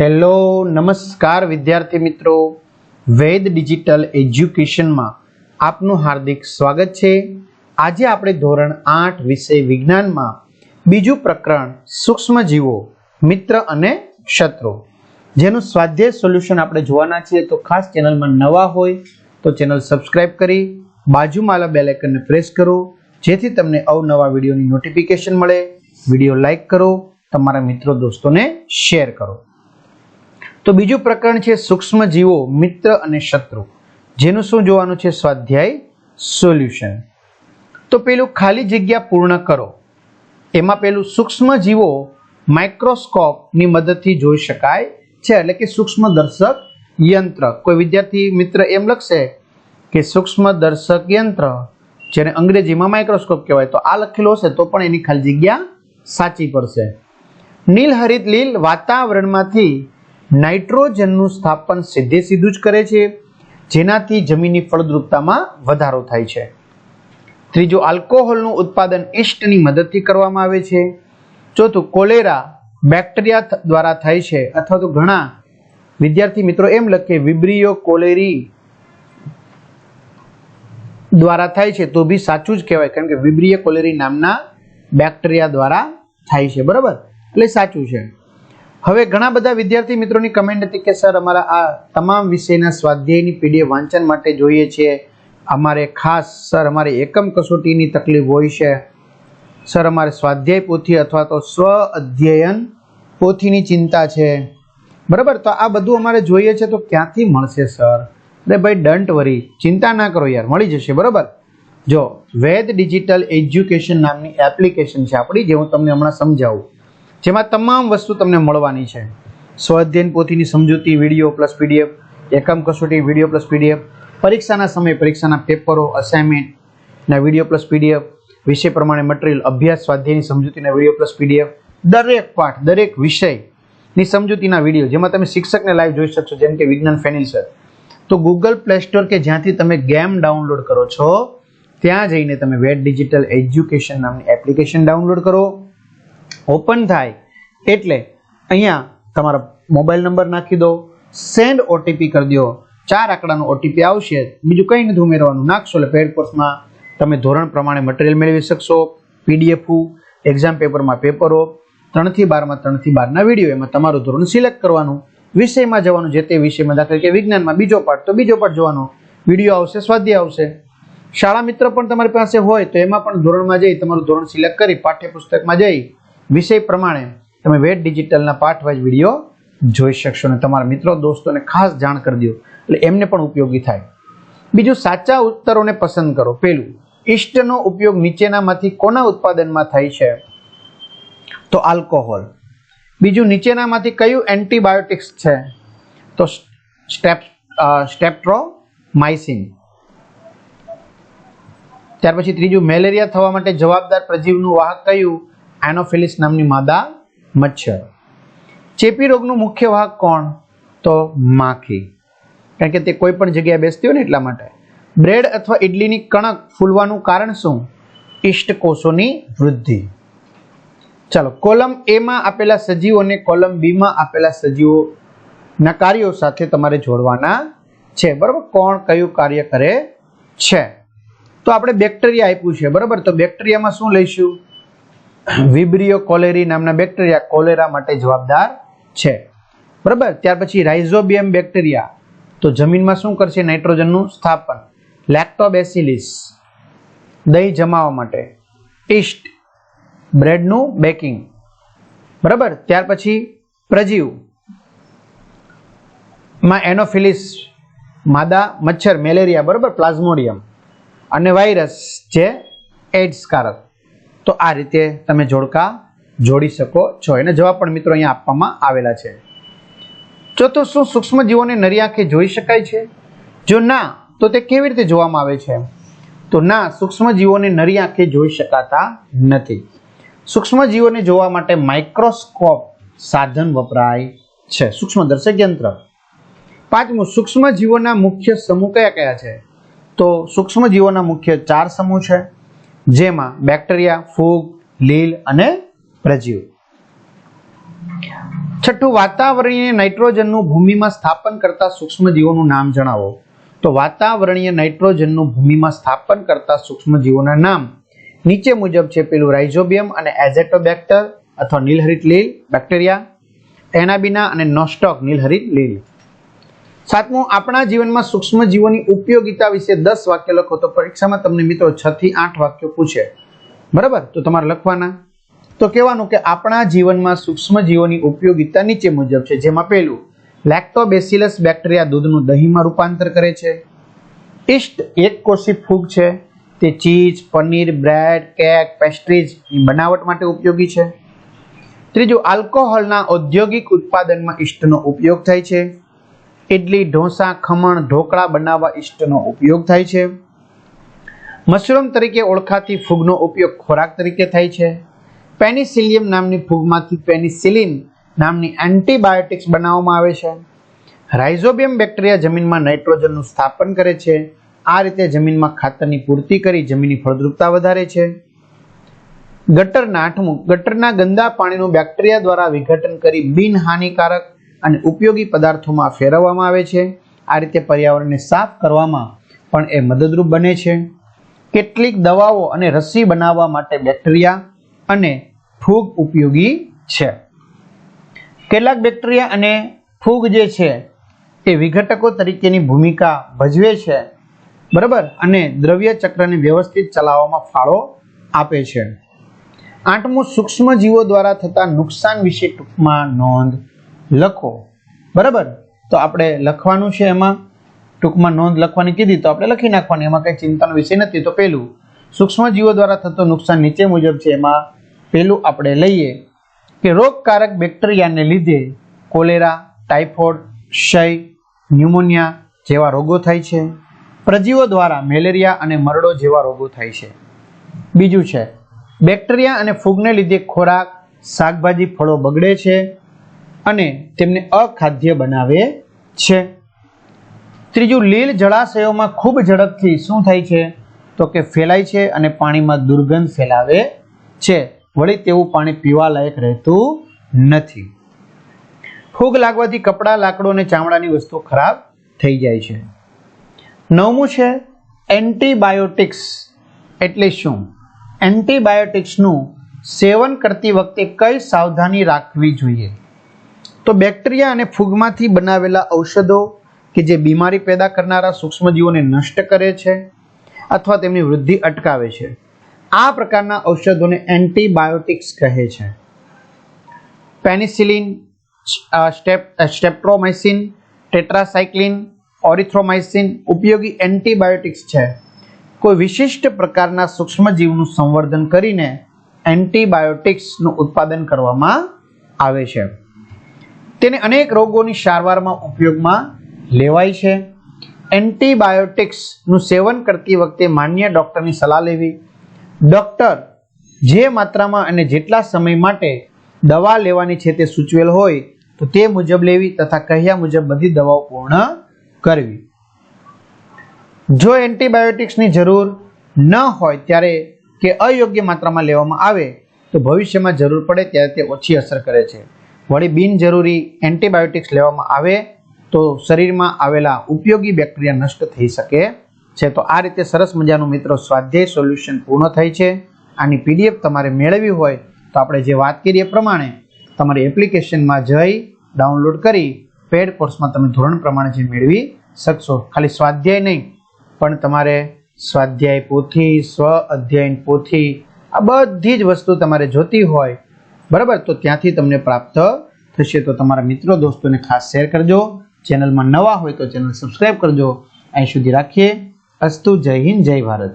Hello, નમસ્કાર વિદ્યાર્થી મિત્રો. વેદ ડિજિટલ એજ્યુકેશનમાં આપનું હાર્દિક સ્વાગત છે. આજે આપણે ધોરણ આઠ વિષય વિજ્ઞાનમાં બીજું પ્રકરણ સૂક્ષ્મજીવો મિત્ર અને શત્રુ. જેનું સ્વાધ્યાય સોલ્યુશન આપણે જોવાના છીએ તો ખાસ ચેનલમાં નવા હોય તો ચેનલ સબસ્ક્રાઇબ કરી, બાજુમાં આવેલા બેલ આઇકનને પ્રેસ કરો, જેથી તમને અવનવા વિડીયોની નોટિફિકેશન મળે. વીડિયો લાઇક કરો, તમારા મિત્રો, દોસ્તોને શેર કરો. તો બીજું પ્રકરણ છે સૂક્ષ્મ જીવો મિત્ર અને શત્રુ. જેનું શું જોવાનું છે? સ્વાધ્યાય સોલ્યુશન. તો પેલું ખાલી જગ્યા પૂર્ણ કરો. એમાં પેલું સૂક્ષ્મ જીવો માઇક્રોસ્કોપની મદદથી જોઈ શકાય છે. એટલે કે સૂક્ષ્મ દર્શક યંત્ર. કોઈ વિદ્યાર્થી, મિત્ર એમ લખશે કે સૂક્ષ્મ દર્શક યંત્ર, જેને અંગ્રેજીમાં માઇક્રોસ્કોપ કહેવાય. તો આ લખેલું હશે તો પણ એની ખાલી જગ્યા સાચી પડશે. નીલહરિત લીલ વાતાવરણમાંથી નાઇટ્રોજનનું સ્થાપન સીધે સીધું જ કરે છે, જેનાથી જમીનની ફળદ્રુપતામાં વધારો થાય છે. ત્રીજું, આલ્કોહોલનું ઉત્પાદન ઈસ્ટની મદદથી કરવામાં આવે છે. ચોથું, કોલેરા બેક્ટેરિયા દ્વારા થાય છે. અથવા તો ઘણા વિદ્યાર્થી મિત્રો એમ લખે વિબ્રિયો કોલેરી દ્વારા થાય છે, તો બી સાચું જ કહેવાય. કારણ કે વિબ્રિય કોલેરી નામના બેક્ટેરિયા દ્વારા થાય છે. બરાબર? એટલે સાચું છે. હવે ઘણા બધા વિદ્યાર્થી મિત્રોની કમેન્ટ હતી કે, સર, અમારા આ તમામ વિષયના સ્વાધ્યાયની પીડીએફ વાંચન માટે જોઈએ છે. અમારે ખાસ, સર, અમારે એકમ કસોટીની તકલીફ હોય છે. સર, અમારે સ્વાધ્યાય પોથી અથવા તો સ્વ અધ્યયન પોથીની ચિંતા છે. બરાબર? તો આ બધું અમારે જોઈએ છે તો ક્યાંથી મળશે, સર? અરે ભાઈ ડન્ટ વરી ચિંતા ના કરો યાર, મળી જશે, બરાબર? જો, વેદ ડિજિટલ એજ્યુકેશન નામની એપ્લિકેશન છે આપણી, જે હું તમને હમણાં સમજાવું. જેમાં તમામ વસ્તુ તમને મળવાની છે. સ્વાધ્યાયન પોથીની સમજૂતી, વીડિયો પ્લસ પીડીએફ, એકમ કસોટી, વીડિયો પ્લસ પીડીએફ, પરીક્ષાના સમયે પરીક્ષાના પેપરો અસાઇનમેન્ટના વીડિયો પ્લસ પીડીએફ, વિષય પ્રમાણે મટીરિયલ અભ્યાસ, સ્વાધ્યાયની સમજૂતીના વીડિયો પ્લસ પીડીએફ, દરેક પાઠ, દરેક વિષયની સમજૂતીના વીડિયો જેમાં તમે શિક્ષકને લાઈવ જોઈ શકશો, જેમ કે વિજ્ઞાન ફેનિલ સર. તો ગૂગલ પ્લે સ્ટોર કે જ્યાંથી તમે ગેમ ડાઉનલોડ કરો છો, ત્યાં જઈને તમે વેટ ડિજિટલ એજ્યુકેશન નામની એપ્લિકેશન ડાઉનલોડ કરો. ઓપન થાય એટલે અહીંયા તમારો મોબાઈલ નંબર નાખી દો સેન્ડ ઓટીપી કરી દો. ચાર આંકડાનો ઓટીપી આવશે. બીજું કંઈ નથી ઉમેરવાનું. નાખશો એટલે પેડ કોર્સમાં તમે ધોરણ પ્રમાણે મટીરિયલ મેળવી શકશો. પીડીએફ એક્ઝામ પેપરમાં પેપરો ત્રણથી બારમાં, ત્રણથી બારના વીડિયો એમાં તમારું ધોરણ સિલેક્ટ કરવાનું. વિષયમાં જવાનું, જે તે વિષયમાં દાખલા કે વિજ્ઞાનમાં બીજો પાઠ તો બીજો પાઠ જોવાનો. વીડિયો આવશે, સ્વાધ્યાય આવશે. શાળા મિત્ર પણ તમારી પાસે હોય તો એમાં પણ ધોરણમાં જઈ તમારું ધોરણ સિલેક્ટ કરી પાઠ્યપુસ્તકમાં જઈ વિષય પ્રમાણે તમે વેટ ડિજિટલના પાઠ વાઇઝ વીડિયો જોઈ શકશો અને તમારા મિત્રો, દોસ્તોને ખાસ જાણ કરી દો. એટલે એમને પણ ઉપયોગી થાય. બીજું, સાચા ઉત્તરોને પસંદ કરો. પેલું ઈસ્ટનો ઉપયોગ નીચેનામાંથી કોના ઉત્પાદનમાં થાય છે? તો આલ્કોહોલ. બીજું, નીચેનામાંથી કયું એન્ટીબાયોટિક્સ છે? તો સ્ટેપ સ્ટેપ્ટ્રોમાઇસિન ત્યાર પછી ત્રીજું, મેલેરિયા થવા માટે જવાબદાર પ્રજીવનું વાહક કયું? એનોફિલિસ નામની માદા મચ્છર. ચેપી રોગનું મુખ્ય વાહક કોણ? તો માખી. કારણ કે તે કોઈ પણ જગ્યાએ બેસતી હોય ને એટલા માટે. બ્રેડ અથવા ઇડલીની કણક ફૂલવાનું કારણ શું? ઇષ્ટ કોષોની વૃદ્ધિ. ચાલો, કોલમ એમાં આપેલા સજીવોને કોલમ બીમાં આપેલા સજીવોના કાર્યો સાથે તમારે જોડવાના છે. બરાબર? કોણ કયું કાર્ય કરે છે? તો આપણે બેક્ટેરિયા આપ્યું છે. બરાબર? તો બેક્ટેરિયામાં શું લઈશું? વિબ્રિયો કોલેરી નામના બેક્ટેરિયા કોલેરા માટે જવાબદાર છે. બરાબર? ત્યાર પછી રાઇઝોબિયમ બેક્ટેરિયા. તો જમીનમાં શું કરશે? નાઇટ્રોજનનું સ્થાપન. લેક્ટોબેસિલિસ. દહીં જમાવવા માટે. ઇસ્ટ બ્રેડનું બેકિંગ. બરાબર? ત્યાર પછી પ્રજીવ. માં એનોફિલિસ. માદા, મચ્છર, મેલેરિયા, બરાબર? પ્લાઝ્મોડિયમ. અને વાયરસ જે એડ્સ કારક. તો આ રીતે તમે જોડકા જોડી શકો છો. એને જવાબ પણ મિત્રો અહીંયા આપવામાં આવેલા છે. ચોથું શું? સૂક્ષ્મ જીવોને નરી આંખે જોઈ શકાય છે? જો ના, તો તે કેવી રીતે જોવામાં આવે છે? તો ના સૂક્ષ્મ જીવોને નરી આંખે જોઈ શકાતા નથી. સૂક્ષ્મ જીવોને જોવા માટે માઇક્રોસ્કોપ સાધન વપરાય છે. સૂક્ષ્મ દર્શક યંત્ર. પાંચમું સૂક્ષ્મ જીવોના મુખ્ય સમૂહ કયા કયા છે? તો સૂક્ષ્મ જીવોના મુખ્ય ચાર સમૂહ છે. જેમાં બેક્ટેરિયા, ફૂગ, લીલ અને પ્રજીવ. છઠ્ઠું, વાતાવરણીય નાઇટ્રોજનનું ભૂમિમાં સ્થાપન કરતા સૂક્ષ્મજીવોનું નામ જણાવો. તો વાતાવરણીય નાઇટ્રોજનનું ભૂમિમાં સ્થાપન કરતા સૂક્ષ્મજીવોના નામ નીચે મુજબ છે પેલું રાઇઝોબિયમ અને એઝેટોબેક્ટર અથવા નીલહરિત લીલ બેક્ટેરિયા, એનાબિના અને નોસ્ટોક નીલહરિત લીલ. સાતમું, આપણા જીવનમાં સૂક્ષ્મજીવોની ઉપયોગિતા વિશે દસ વાક્ય લખો. તો પરીક્ષામાં તમને મિત્રો છ થી આઠ વાક્યો પૂછે. બરાબર? તો તમારે લખવાના. તો કહેવાનું કે આપણા જીવનમાં સૂક્ષ્મજીવોની ઉપયોગિતા નીચે મુજબ છે. જેમાં પહેલું, લેક્ટોબેસિલસ બેક્ટેરિયા દૂધનું દહીંમાં રૂપાંતર કરે છે. ઈસ્ટ એક કોષી ફૂગ છે. તે ચીઝ, પનીર, બ્રેડ, કેક પેસ્ટ્રીઝની બનાવટ માટે ઉપયોગી છે. ત્રીજું, આલ્કોહોલના ઔદ્યોગિક ઉત્પાદનમાં ઈસ્ટનો ઉપયોગ થાય છે. ઇડલી ઢોસા, ખમણ, ઢોકળા બનાવવા ઈસ્ટનો ઉપયોગ થાય છે. મશરૂમ તરીકે ઓળખાતી ફૂગનો ઉપયોગ ખોરાક તરીકે થાય છે. પેનિસિલિયમ નામની ફૂગમાંથી પેનિસિલિન નામની એન્ટીબાયોટિક્સ બનાવવામાં આવે છે. રાઇઝોબિયમ બેક્ટેરિયા જમીનમાં નાઇટ્રોજનનું સ્થાપન કરે છે. આ રીતે જમીનમાં ખાતરની પૂર્તિ કરી જમીનની ફળદ્રુપતા વધારે છે. ગટરના આઠમું, ગટરના ગંદા પાણીનું બેક્ટેરિયા દ્વારા વિઘટન કરી બિનહાનિકારક અને ઉપયોગી પદાર્થોમાં ફેરવવામાં આવે છે. આ રીતે પર્યાવરણને સાફ કરવામાં પણ એ મદદરૂપ બને છે. કેટલીક દવાઓ અને રસી બનાવવા માટે બેક્ટેરિયા અને ફૂગ ઉપયોગી છે. કેટલાક બેક્ટેરિયા અને ફૂગ જે છે, એ વિઘટકો તરીકેની ભૂમિકા ભજવે છે. બરાબર? અને દ્રવ્ય ચક્રને વ્યવસ્થિત ચલાવવામાં ફાળો આપે છે. આઠમું, સૂક્ષ્મજીવો દ્વારા થતા નુકસાન વિશે ટૂંકમાં નોંધ લખો. બરાબર? તો આપણે લખવાનું છે એમાં. ટૂંકમાં નોંધ લખવાની કીધી, તો આપણે લખી નાખવાની. એમાં કંઈ ચિંતાનો વિષય નથી. તો પહેલું સૂક્ષ્મજીવો દ્વારા થતો નુકસાન નીચે મુજબ છે. એમાં પહેલું આપણે લઈએ કે રોગકારક બેક્ટેરિયાને લીધે કોલેરા, ટાઇફોઇડ, ક્ષય, ન્યુમોનિયા જેવા રોગો થાય છે. પ્રજીવો દ્વારા મેલેરિયા અને મરડો જેવા રોગો થાય છે. બીજું છે, બેક્ટેરિયા અને ફૂગને લીધે ખોરાક, શાકભાજી, ફળો બગડે છે. અને તેમને અખાદ્ય બનાવે છે. ત્રીજું, લીલ જળાશયોમાં ખૂબ ઝડપથી શું થાય છે? તો કે ફેલાય છે અને પાણીમાં દુર્ગંધ ફેલાવે છે. વળી તેવું પાણી પીવાલાયક રહેતું નથી. ફૂગ લાગવાથી કપડાં, લાકડો અને ચામડાની વસ્તુઓ ખરાબ થઈ જાય છે. નવમું છે, એન્ટીબાયોટિક્સ એટલે શું? એન્ટીબાયોટિક્સનું સેવન કરતી વખતે કઈ સાવધાની રાખવી જોઈએ? તો બેક્ટેરિયા અને ફૂગમાંથી બનાવેલા ઔષધો કે જે બીમારી પેદા કરનારા સૂક્ષ્મજીવોને નષ્ટ કરે છે અથવા તેમની વૃદ્ધિ અટકાવે છે. આ પ્રકારના ઔષધોને એન્ટીબાયોટિક્સ કહે છે. પેનિસિલિન સ્ટેપ સ્ટેપ્ટ્રોમાઇસિન ટેટ્રાસાઇક્લિન ઓરિથ્રોમાઇસિન ઉપયોગી એન્ટીબાયોટિક્સ છે. કોઈ વિશિષ્ટ પ્રકારના સૂક્ષ્મજીવનું સંવર્ધન કરીને એન્ટીબાયોટિક્સનું ઉત્પાદન કરવામાં આવે છે. તેને અનેક રોગોની સારવારમાં ઉપયોગમાં લેવાય છે. એન્ટીબાયોટિક્સનું સેવન કરતી વખતે માન્ય ડૉક્ટરની સલાહ લેવી. ડૉક્ટર જે માત્રામાં અને જેટલા સમય માટે દવા લેવાની છે તે સૂચવેલ હોય તો તે મુજબ લેવી તથા કહ્યા મુજબ બધી દવાઓ પૂર્ણ કરવી. જો એન્ટીબાયોટિક્સની જરૂર ન હોય ત્યારે કે અયોગ્ય માત્રામાં લેવામાં આવે તો ભવિષ્યમાં જરૂર પડે ત્યારે તે ઓછી અસર કરે છે. વળી બિનજરૂરી એન્ટીબાયોટિક્સ લેવામાં આવે તો શરીરમાં આવેલા ઉપયોગી બેક્ટેરિયા નષ્ટ થઈ શકે છે. તો આ રીતે સરસ મજાનું મિત્રો સ્વાધ્યાય સોલ્યુશન પૂર્ણ થાય છે. આની પીડીએફ તમારે મેળવવી હોય તો આપણે જે વાત કરીએ પ્રમાણે તમારી એપ્લિકેશનમાં જઈ ડાઉનલોડ કરી પેડ કોર્સમાં તમે ધોરણ પ્રમાણે જે મેળવી શકશો. ખાલી સ્વાધ્યાય નહીં, પણ તમારે સ્વાધ્યાય પોથી, સ્વ અધ્યયન પોથી આ બધી જ વસ્તુ તમારે જોતી હોય બરાબર? તો ત્યાંથી તમને પ્રાપ્ત થશે. તો તમારા મિત્રો, દોસ્તોને ખાસ શેર કરજો. ચેનલમાં નવા હોય તો ચેનલ સબસ્ક્રાઈબ કરજો. અહીં સુધી રાખીએ. અસ્તુ, જય હિન્દ, જય ભારત.